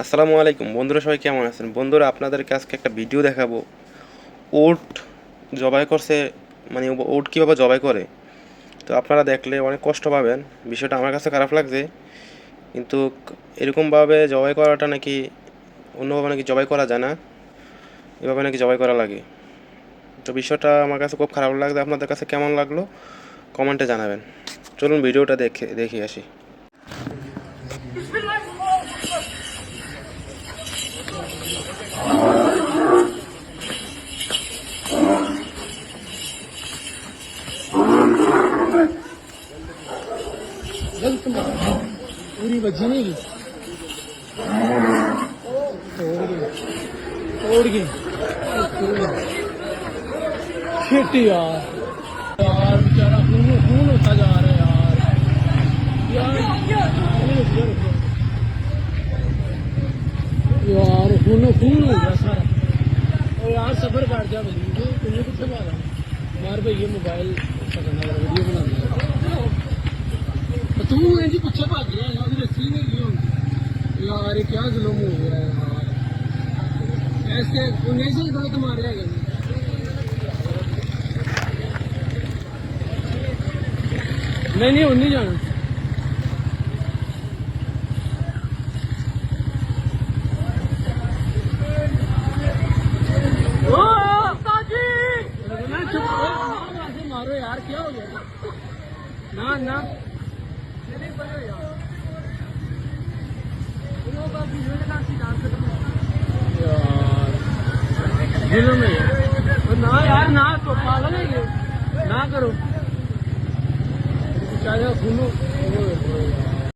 আসসালামু আলাইকুম। বন্ধুরা, সবাই কেমন আছেন? বন্ধুরা, আপনাদেরকে আজকে একটা ভিডিও দেখাবো। ওট জবাই করছে মানে ওট কীভাবে জবাই করে? তো আপনারা দেখলে অনেক কষ্ট পাবেন। বিষয়টা আমার কাছে খারাপ লাগছে। কিন্তু এরকমভাবে জবাই করাটা নাকি অন্যভাবে নাকি জবাই করা যায় না। এভাবে নাকি জবাই করা লাগে। তো বিষয়টা আমার কাছে খুব খারাপ লাগছে। আপনাদের কাছে কেমন লাগল? কমেন্টে জানাবেন চলুন ভিডিওটা দেখে দেখে আসি गलत मारा पूरी बची नहीं की तोड़ गई तोड़ गई शिट यार यार ਯਾਰ ਹੁਣ ਖੂਨ ਹੋ ਗਿਆ ਸਾਰਾ। ਉਹ ਯਾਰ ਸਬਰ ਕਰ ਜਾ ਮੈਨੂੰ ਕਿ ਤੈਨੂੰ ਕਿੱਥੇ ਮਾਰਾਂ ਮਾਰ ਭਈ, ਇਹ ਮੋਬਾਈਲ ਸਕਣਾ ਵਾਲਾ ਵੀਡੀਓ ਬਣਾਉਂਦਾ। ਤੂੰ ਇੰਜ ਪਿੱਛੇ ਭੱਜ ਰਿਹਾ ਯਾਰ ਉਹਦੀ ਰੱਸੀ ਨਹੀਂ ਗਈ ਹੁੰਦੀ ਯਾਰ, ਇਹ ਕਿਆ ਜ਼ੁਲਮ ਹੋ ਗਿਆ ਯਾਰ। ਐਸੇ ਉਹਨੇ ਜੇ ਗਲਤ ਮਾਰਿਆ ਗਿਆ ਨਹੀਂ ਨਹੀਂ ਉਹ ਨਹੀਂ ਜਾਣਾ। ना ना। यार। में ना यार ना तो पागल है ये। ना करो। चाहे सुनो